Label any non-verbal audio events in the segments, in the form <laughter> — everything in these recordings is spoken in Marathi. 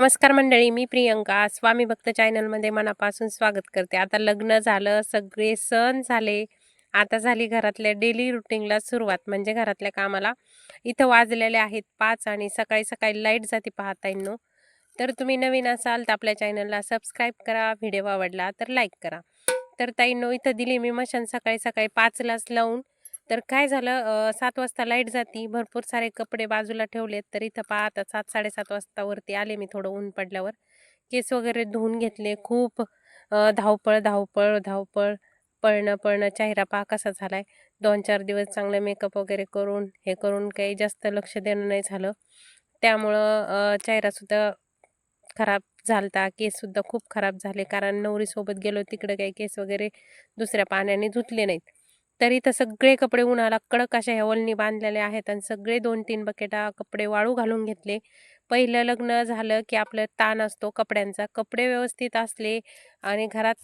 नमस्कार मंडळी मी प्रियंका. स्वामी भक्त चॅनलमध्ये मनापासून स्वागत करते. आता लग्न झालं सगळे सण झाले. आता झाली घरातल्या डेली रुटीनला सुरुवात म्हणजे घरातल्या कामाला. इथं वाजलेले आहेत पाच आणि सकाळी सकाळी लाइट जाते पाहता येईनो तर तुम्ही नवीन असाल तर आपल्या चॅनलला सबस्क्राईब करा व्हिडिओ आवडला तर लाईक करा. तर ताईंनो इथं दिली मी मशान सकाळी सकाळी पाचलाच लावून तर काय झालं सात वाजता लाइट जाती भरपूर सारे कपडे बाजूला ठेवलेत तर इथं पहा आता सात साडेसात वाजतावरती आले मी थोडं ऊन पडल्यावर. केस वगैरे धुवून घेतले खूप धावपळ धावपळ धावपळ पळणं पळणं चेहरा पहा कसा झालाय. दोन चार दिवस चांगलं मेकअप वगैरे करून हे करून काही जास्त लक्ष देणं नाही झालं. त्यामुळं चेहरासुद्धा खराब झालता केससुद्धा खूप खराब झाले कारण नवरीसोबत गेलो तिकडं काही केस वगैरे दुसऱ्या पाण्याने धुतले नाहीत. तर इथं सगळे कपडे उन्हाला कडक अशा ह्या बांधलेले आहेत आणि सगळे दोन तीन बकेटा कपडे वाळू घालून घेतले. पहिलं लग्न झालं की आपलं ताण असतो कपड्यांचा. कपडे व्यवस्थित असले आणि घरात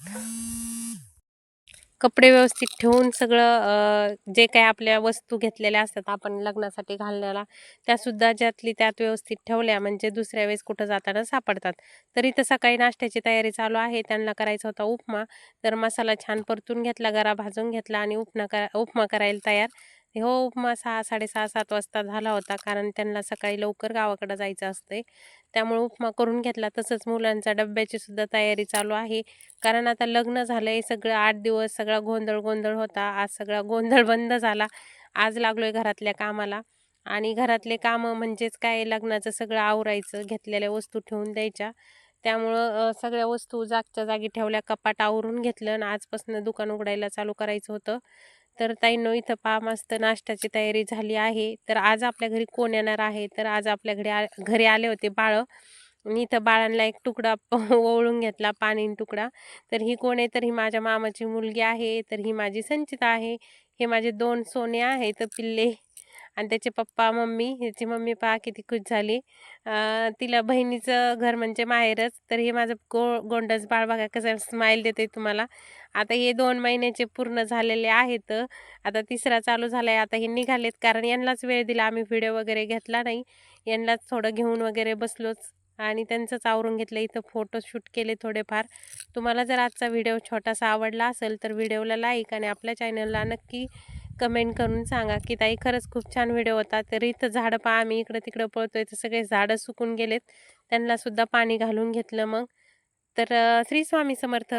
कपडे व्यवस्थित ठेवून सगळं जे काही आपल्या वस्तू घेतलेल्या असतात आपण लग्नासाठी घालण्याला त्यासुद्धा ज्यातली त्यात व्यवस्थित ठेवल्या म्हणजे दुसऱ्या वेळेस कुठं जाताना सापडतात. तर तसा सकाळी नाश्त्याची तयारी चालू आहे. त्यांना करायचा होता उपमा. तर मसाला छान परतून घेतला गरा भाजून घेतला आणि उपमा करा उपमा करायला तयार. हो उपमा सहा साडेसहा सात वाजता झाला होता. कारण त्यांना सकाळी लवकर गावाकडं जायचं असतंय. त्यामुळे उपमा करून घेतला. तसंच मुलांचा डब्याची सुद्धा तयारी चालू आहे. कारण आता लग्न झालंय. सगळं आठ दिवस सगळा गोंधळ गोंधळ होता. आज सगळा गोंधळ <laughs> बंद झाला. आज लागलोय घरातल्या कामाला. आणि घरातले कामं म्हणजेच काय? लग्नाचं सगळं आवरायचं. घेतलेल्या वस्तू ठेवून द्यायच्या. त्यामुळं सगळ्या वस्तू जागच्या जागी ठेवल्या. कपाट आवरून घेतलं. आणि आजपासून दुकान उघडायला चालू करायचं होतं. तर ताईंनो इथं पहा मस्त नाश्त्याची तयारी झाली आहे. तर आज आपल्या घरी कोण येणार आहे? तर आज आपल्या घरी आ घरी आले होते बाळं. आणि इथं बाळांना एक तुकडा <laughs> ओवळून घेतला पाणी तुकडा. तर ही कोण आहे? तर ही माझ्या मामाची मुलगी आहे. तर ही माझी संचिता आहे. हे माझे दोन सोने आहेत पिल्ले आणि त्याचे पप्पा मम्मी ह्याची मम्मी पहा किती खुश झाली. तिला बहिणीचं घर म्हणजे माहेरच. तर हे माझं गो गोंडस बाळ बघा कसं स्माईल देते तुम्हाला. आता हे दोन महिन्याचे पूर्ण झालेले आहेत. आता तिसरा चालू झाला आहे आता हे निघालेत कारण यांनाच वेळ दिला. आम्ही व्हिडिओ वगैरे घेतला नाही. यांनाच थोडं घेऊन वगैरे बसलोच. आणि त्यांचंच आवरून घेतलं. इथं फोटोशूट केले थोडेफार. तुम्हाला जर आजचा व्हिडिओ छोटासा आवडला असेल तर व्हिडिओला लाईक आणि आपल्या चॅनलला नक्की कमेंट करून सांगा की ताई खरंच खूप छान व्हिडिओ होता. तर इथं झाडं पहा आम्ही इकडं तिकडं पळतोय. तर सगळे झाडं सुकून गेलेत. त्यांनासुद्धा पाणी घालून घेतलं मग. तर श्री स्वामी समर्थ.